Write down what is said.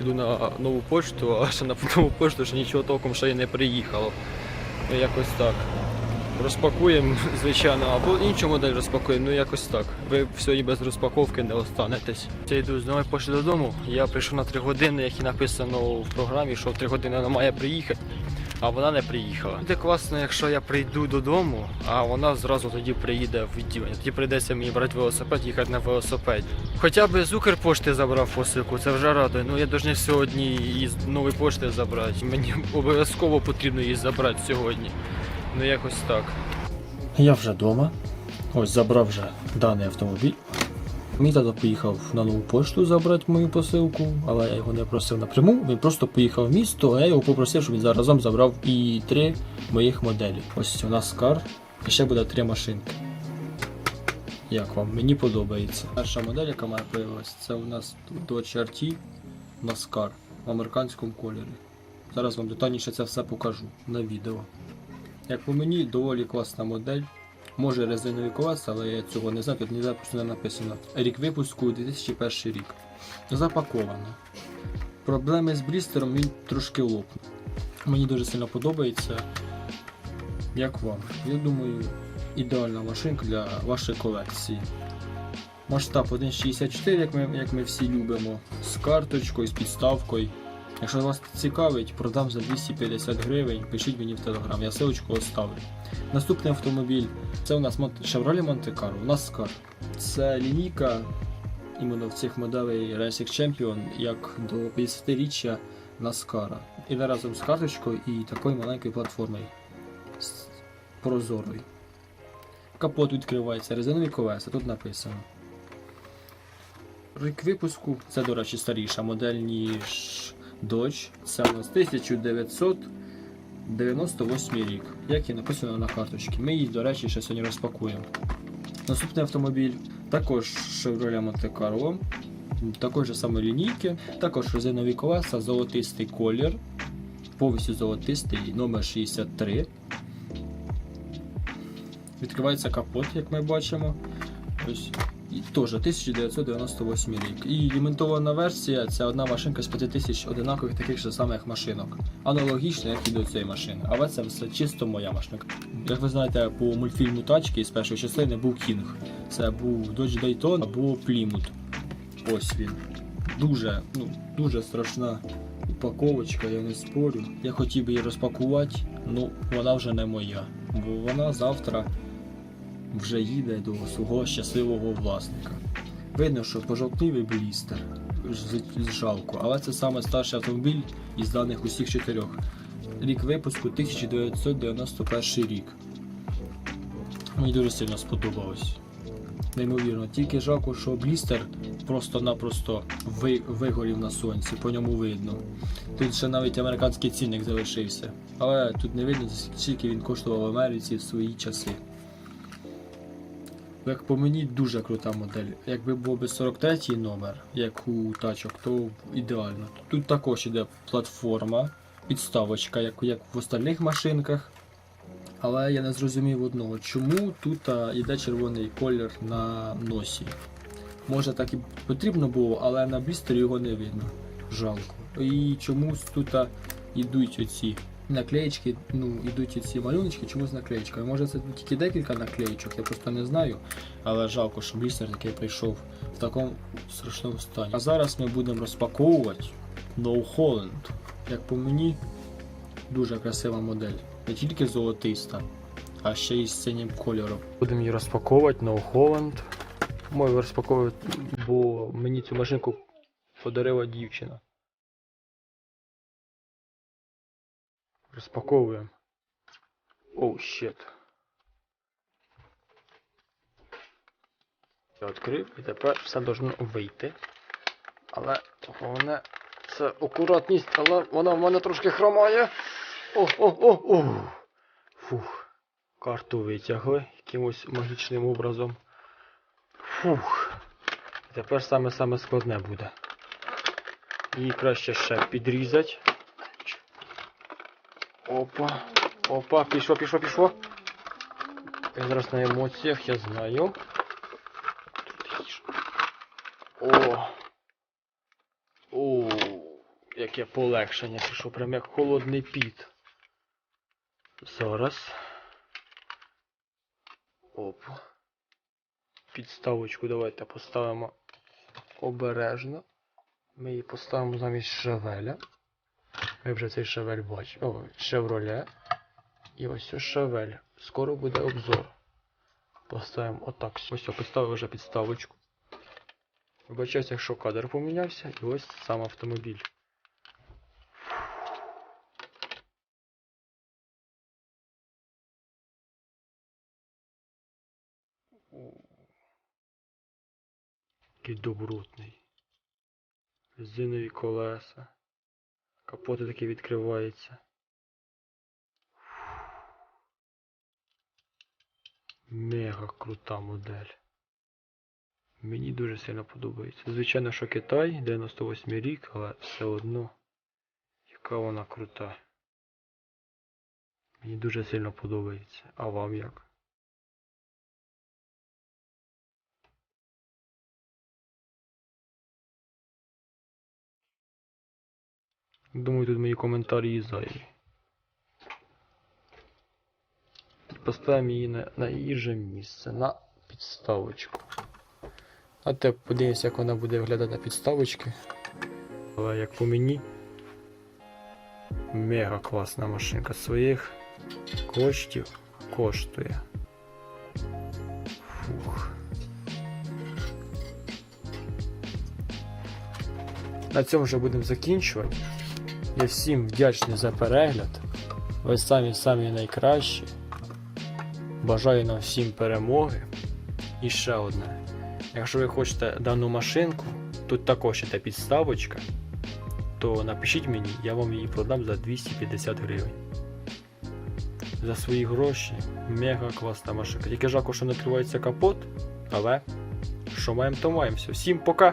іду на нову почту, а ще на нову пошту ще нічого толком ще й не приїхало. Ну якось так. Розпакуємо, звичайно, або іншу модель розпакуємо, ну якось так. Ви сьогодні без розпаковки не останетесь. Я йду з нової пошти додому. Я прийшов на 3 години, як і написано в програмі, що в 3 години вона має приїхати, а вона не приїхала. Буде класно, якщо я прийду додому, а вона зразу тоді приїде в відділення. Тоді прийдеться мені брати велосипед, їхати на велосипеді. Хоча б з Укрпошти забрав посилку, це вже радує. Ну я должен сьогодні із нової пошти забрати. Мені обов'язково потрібно її забрати сьогодні. Ну якось так. Я вже вдома. Ось забрав вже даний автомобіль. Мій тато поїхав на нову пошту забрати мою посилку, але я його не просив напряму. Він просто поїхав в місто, а я його попросив, щоб він заразом забрав і три моїх моделі. Ось у нас кар, і ще буде три машинки. Як вам? Мені подобається. Перша модель, яка має появилась, це у нас Dodge RT NASCAR в американському кольорі. Зараз вам детальніше це все покажу на відео. Як по мені, доволі класна модель. Може резинові колеса, але я цього не знаю, тут ніде просто не написано. Рік випуску 2001 рік. Запаковано. Проблеми з блістером він трошки лопнув. Мені дуже сильно подобається. Як вам? Я думаю, ідеальна машинка для вашої колекції. Масштаб 1.64, як ми, як ми всі любимо, з карточкою, з підставкою. Якщо вас цікавить, продам за 250 гривень, пишіть мені в телеграм, я ссылочку оставлю. Наступний автомобіль це у нас Chevrolet Monte Carlo, NASCAR. Це лінійка іменно в цих моделей Racing Champion, як до 50-річчя NASCAR. І разом з карточкою і такою маленькою платформою прозорою. Капот відкривається, резинові колеса, тут написано. Рік випуску, це, до речі, старіша модель, ніж Dodge. Це у нас 1998 рік, як і написано на карточці. Ми її, до речі, ще сьогодні розпакуємо. Наступний автомобіль також Chevrolet Monte Carlo, також же саме лінійки, також резинові колеса, золотистий колір, повністю золотистий, номер 63. Відкривається капот, як ми бачимо. Ось. Теж 1998 рік. І лімітована версія це одна машинка з 5000 одинакових таких же самих машинок. Аналогічно, як і до цієї машини. Але це все чисто моя машинка. Як ви знаєте, по мультфільму тачки з першої частини був Кінг. Це був Dodge Dayton або Plymouth. Ось він. Дуже, ну, дуже страшна упаковочка, я не спорю. Я хотів би її розпакувати, ну вона вже не моя. Бо вона завтра вже їде до свого щасливого власника. Видно, що пожовтливий блістер. Ж- Жалко, але це саме старший автомобіль із даних усіх чотирьох. Рік випуску 1991 рік. Мені дуже сильно сподобалось. Неймовірно, тільки жалко, що блістер просто-напросто ви, вигорів на сонці, по ньому видно. Тут ще навіть американський цінник залишився. Але тут не видно, скільки він коштував в Америці в свої часи. Як по мені дуже крута модель. Якби був би 43 номер, як у тачок, то ідеально. Тут також іде платформа, підставочка, як, як в остальних машинках. Але я не зрозумів одного, чому тут а, іде червоний колір на носі. Може так і потрібно було, але на блістері його не видно. Жалко. І чомусь тут а, ідуть оці наклеєчки, ну, ідуть ці малюночки чомусь з наклеєчками. Може це тільки декілька наклеєчок, я просто не знаю. Але жалко, що блістер такий прийшов в такому страшному стані. А зараз ми будемо розпаковувати No Holland. Як по мені, дуже красива модель. Не тільки золотиста, а ще й з синім кольором. Будемо її розпаковувати No Holland. Мою розпаковувати, бо мені цю машинку подарила дівчина. Розпаковуємо. Оу, щет. Я відкрив і тепер все должно вийти. Але головне це акуратність, але вона в мене трошки хромає. О, о, о, о. Фух. Карту витягли якимось магічним образом. Фух. Тепер саме-саме складне буде. Її краще ще підрізати. Опа. Опа, пішло, пішло, пішло. Я зараз на емоціях, я знаю. О. О. яке полегшення пішло, прям як холодний піт. Зараз. Оп. Підставочку давайте поставимо обережно. Ми її поставимо замість шевеля. Ми вже цей шевель бачимо. О, шевроле. І ось ось шевель. Скоро буде обзор. Поставимо отак. Ось поставив вже підставочку. Вибачаюся, якщо кадр помінявся, і ось сам автомобіль. Який добротний. Резинові колеса. Капоти таки відкриваються. Мега крута модель. Мені дуже сильно подобається. Звичайно, що Китай, 98 рік, але все одно, яка вона крута. Мені дуже сильно подобається. А вам як? Думаю, тут мої коментарі зайві. Поставимо її на, на її же місце, на підставочку. А те подивимося, як вона буде виглядати на підставочки. Але як по мені, мега класна машинка своїх коштів коштує. Фух. На цьому вже будемо закінчувати. Я всім вдячний за перегляд. Ви самі самі найкращі. Бажаю нам всім перемоги. І ще одне. Якщо ви хочете дану машинку, тут також іде підставочка, то напишіть мені, я вам її продам за 250 гривень. За свої гроші мега класна машинка. Тільки жалко, що не відкривається капот, але що маємо, то маємо. Всім пока!